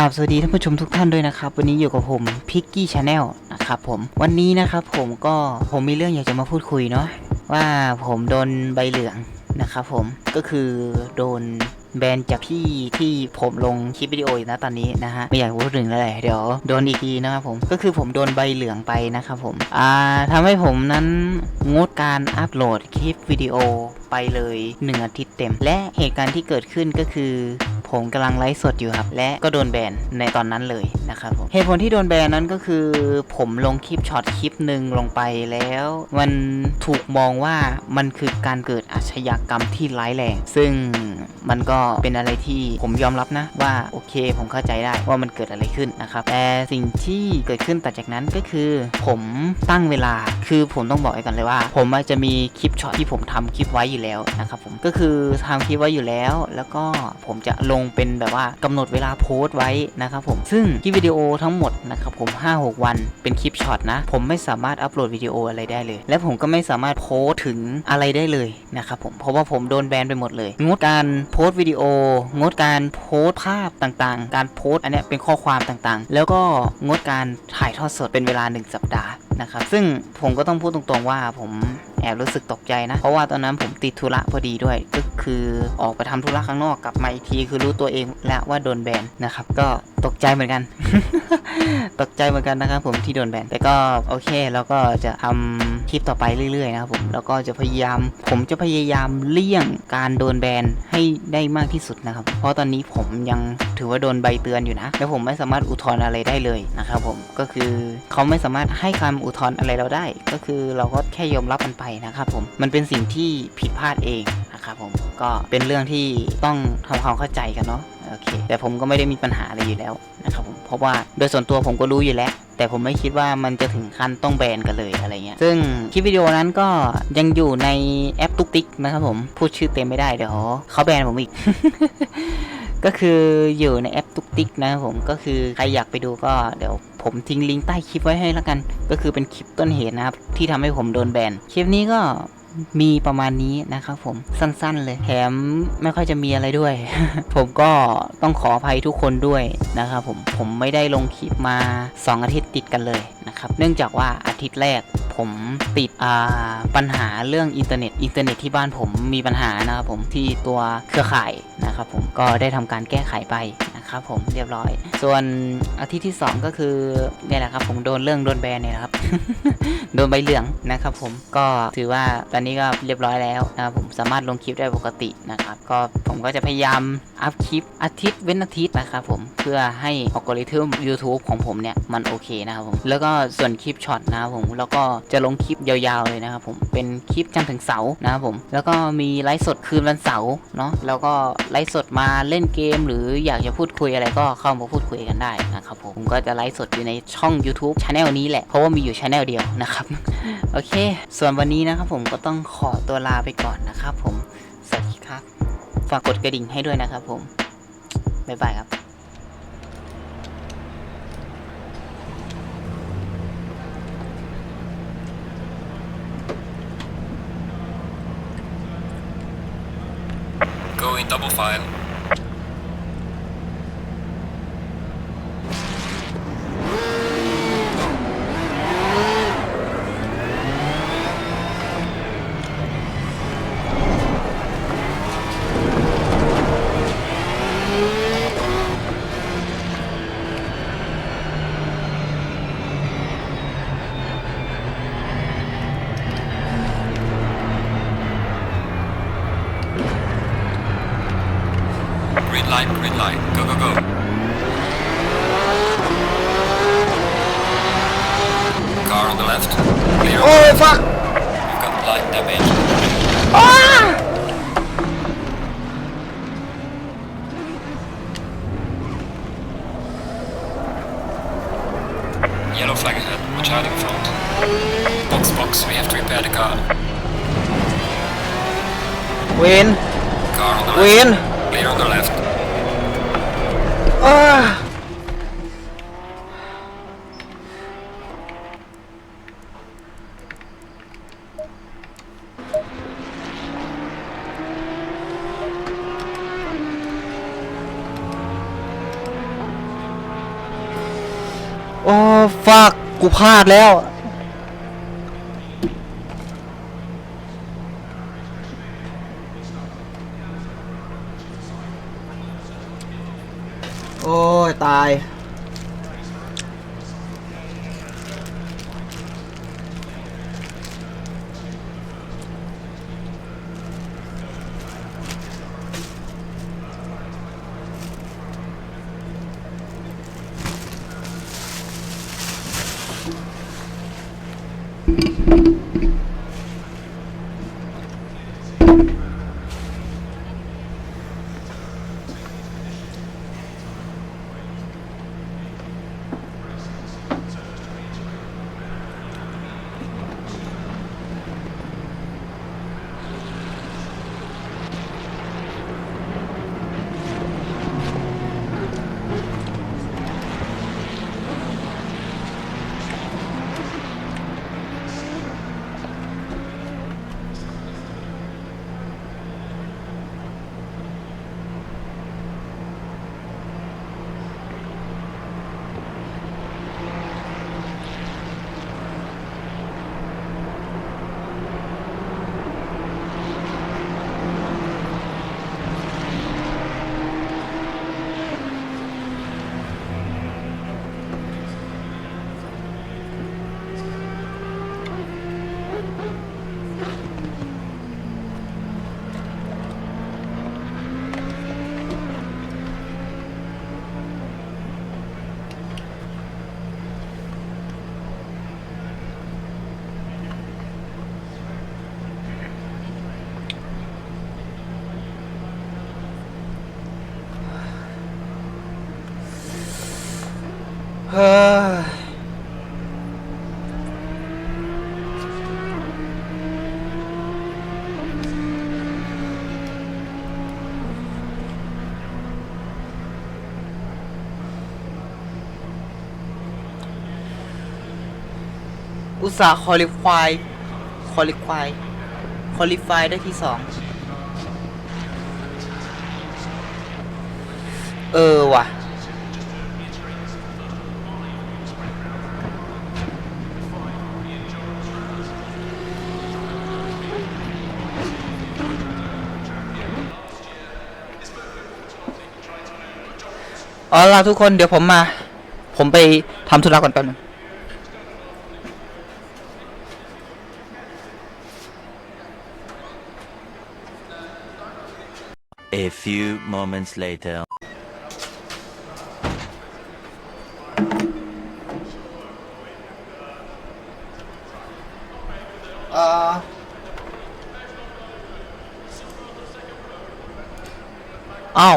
กราบสวัสดีท่านผู้ชมทุกท่านด้วยนะครับ วันนี้อยู่กับผมพิกกี้ชาแนลนะครับผมวันนี้นะครับผมก็ผมมีเรื่องอยากจะมาพูดคุยเนาะว่าผมโดนใบเหลืองนะครับผมก็คือโดนแบนจากที่ที่ผมลงคลิปวิดีโออยู่นะตอนนี้นะฮะไม่อยากพูดถึงแล้วแหละเดี๋ยวโดนอีกทีนะครับผมก็คือผมโดนใบเหลืองไปนะครับผมอ่าทำให้ผมนั้นงดการอัปโหลดคลิปวิดีโอไปเลยหนึ่งอาทิตย์เต็ม และเหตุการณ์ที่เกิดขึ้นก็คือ ผมกำลังไลฟ์สดอยู่ครับ และก็โดนแบนในตอนนั้นเลยนะครับผมเหตุผลที่โดนแบนนั้นก็คือ ผมลงคลิปช็อตคลิปหนึ่งลงไปแล้ว มันถูกมองว่ามันคือการเกิดอาชญากรรมที่ร้ายแรง ซึ่งมันก็เป็นอะไรที่ผมยอมรับนะว่าโอเค ผมเข้าใจได้ว่ามันเกิดอะไรขึ้นนะครับแต่สิ่งที่เกิดขึ้นต่อจากนั้นก็คือ ผมตั้งเวลาคือผมต้องบอกไว้ก่อนเลยว่า ผมจจะมีคลิปช็อตที่ผมทำคลิปไว้อยู่แล้วนะครับผมก็คือทำคลิปไว้อยู่แล้ว แล้วก็ผมจะลงเป็นแบบว่ากำหนดเวลาโพสต์ไว้นะครับผมซึ่งคลิปวิดีโอทั้งหมดนะครับผม 5-6 วันเป็นคลิปช็อตนะ ผมไม่สามารถอัปโหลดวิดีโออะไรได้เลย และผมก็ไม่สามารถโพสถึงอะไรได้เลยนะครับผมเพราะว่าผมโดนแบนไปหมดเลย งดการโพสต์วิดีโองดการโพสต์ภาพต่างๆ การโพสต์อันนี้เป็นข้อความต่างๆ แล้วก็งดการถ่ายทอดสดเป็นเวลา 1 สัปดาห์นะครับซึ่งผมก็ต้องพูดตรงๆว่าผม แอบรู้สึกตกใจนะ เพราะว่าตอนนั้นผมติดธุระพอดีด้วย ก็คือออกไปทำธุระข้างนอกกลับมาอีกทีคือรู้ตัวเองแล้วว่าโดนแบนนะครับก็ตกใจเหมือนกัน ตกใจเหมือนกันนะครับผมที่โดนแบน แต่ก็โอเคเราก็จะทำคลิปต่อไปเรื่อยๆนะครับผม แล้วก็จะพยายาม ผมจะพยายามเลี่ยงการโดนแบนให้ได้มากที่สุดนะครับ เพราะตอนนี้ผมยังถือว่าโดนใบเตือนอยู่นะ แล้วผมไม่สามารถอุทธรณ์อะไรได้เลยนะครับผม ก็คือเขาไม่สามารถให้คำอุทธรณ์อะไรเราได้ ก็คือเราก็แค่ยอมรับมันไปนะครับผม มันเป็นสิ่งที่ผิดพลาดเองนะครับผม ก็เป็นเรื่องที่ต้องทำความเข้าใจกันเนาะ โอเค แต่ผมก็ไม่ได้มีปัญหาอะไรอยู่แล้วนะครับผม เพราะว่าโดยส่วนตัวผมก็รู้อยู่แล้ว แต่ผมไม่คิดว่ามันจะถึงขั้นต้องแบนกันเลยอะไรเงี้ย ซึ่งคลิปวิดีโอนั้นก็ยังอยู่ในแอปตุ๊กติ๊กนะครับผม พูดชื่อเต็มไม่ได้เดี๋ยวเขาแบนผมอีกก็คืออยู่ในแอปตุ๊กติ๊กนะครับผมก็คือใครอยากไปดูก็เดี๋ยวผมทิ้งลิงก์ใต้คลิปไว้ให้แล้วกัน ก็คือเป็นคลิปต้นเหตุนะครับ ที่ทำให้ผมโดนแบนคลิปนี้ก็ มีประมาณนี้นะครับผมสั้นๆเลยแถมไม่ค่อยจะมีอะไรด้วย ผมก็ต้องขออภัยทุกคนด้วยนะครับผมผมไม่ได้ลงคลิปมา 2 อาทิตย์ติดกันเลยนะครับเนื่องจากว่าอาทิตย์แรกผมติดปัญหาเรื่องอินเทอร์เน็ตอินเทอร์เน็ตที่บ้านผมมีปัญหานะครับผมที่ตัวเครือข่ายนะครับผมก็ได้ทำการแก้ไขไปนะครับผมเรียบร้อย ส่วนอาทิตย์ที่ 2 ก็คือเนี่ยแหละครับผมโดนเรื่องโดนแบนเนี่ยแหละครับโดนใบเหลืองนะครับผมก็ถือว่าตอนนี้ก็เรียบร้อยแล้วนะครับผมสามารถลงคลิปได้ปกตินะครับก็ผมก็จะพยายามอัพคลิปอาทิตย์เว้นอาทิตย์นะครับผมเพื่อให้อัลกอริทึม YouTube ของผมเนี่ยมันโอเคนะครับผมแล้วก็ส่วนคลิปช็อตนะครับผมแล้วก็จะลงคลิปยาวๆเลยนะครับผมเป็นคลิปจันทร์ถึงเสาร์นะครับผมแล้วก็มีไลฟ์สดคืนวันเสาร์เนาะแล้วก็ไลฟ์สดมาเล่นเกม หรืออยากจะพูดคุยอะไรก็เข้ามาพูดคุยกันได้นะครับผมก็จะไลฟ์สดอยู่ในช่อง YouTube c h anel นี้แหละเพราะว่ามีอยู่ Channel เดียวนะครับ โอเค ส่วนวันนี้นะครับผมก็ต้องขอตัวลาไปก่อนนะครับผม สวัสดีครับ ฝากกดกระดิ่งให้ด้วยนะครับผม บ๊ายบายครับ Going double file. light, green light. Go, go, go. Car on the left. Clear. Oh, fuck! You've got light damage. Ah! Yellow flag ahead. Watch out in front. Box, box. We have to repair the car. Win. Car on the left. Win. Clear on the left. อ้าโอ้ฟักกูพลาดแล้ว โอ้ยตาย เฮ้ยอุตสาห์คอลิฟายคอลิฟายคอลิฟายได้ที่สอง เออว่ะ เอาล่ะทุกคนเดี๋ยวผมมา ผมไปทำธุระก่อนแป๊บนึง A few moments later. เอ่ออ้าว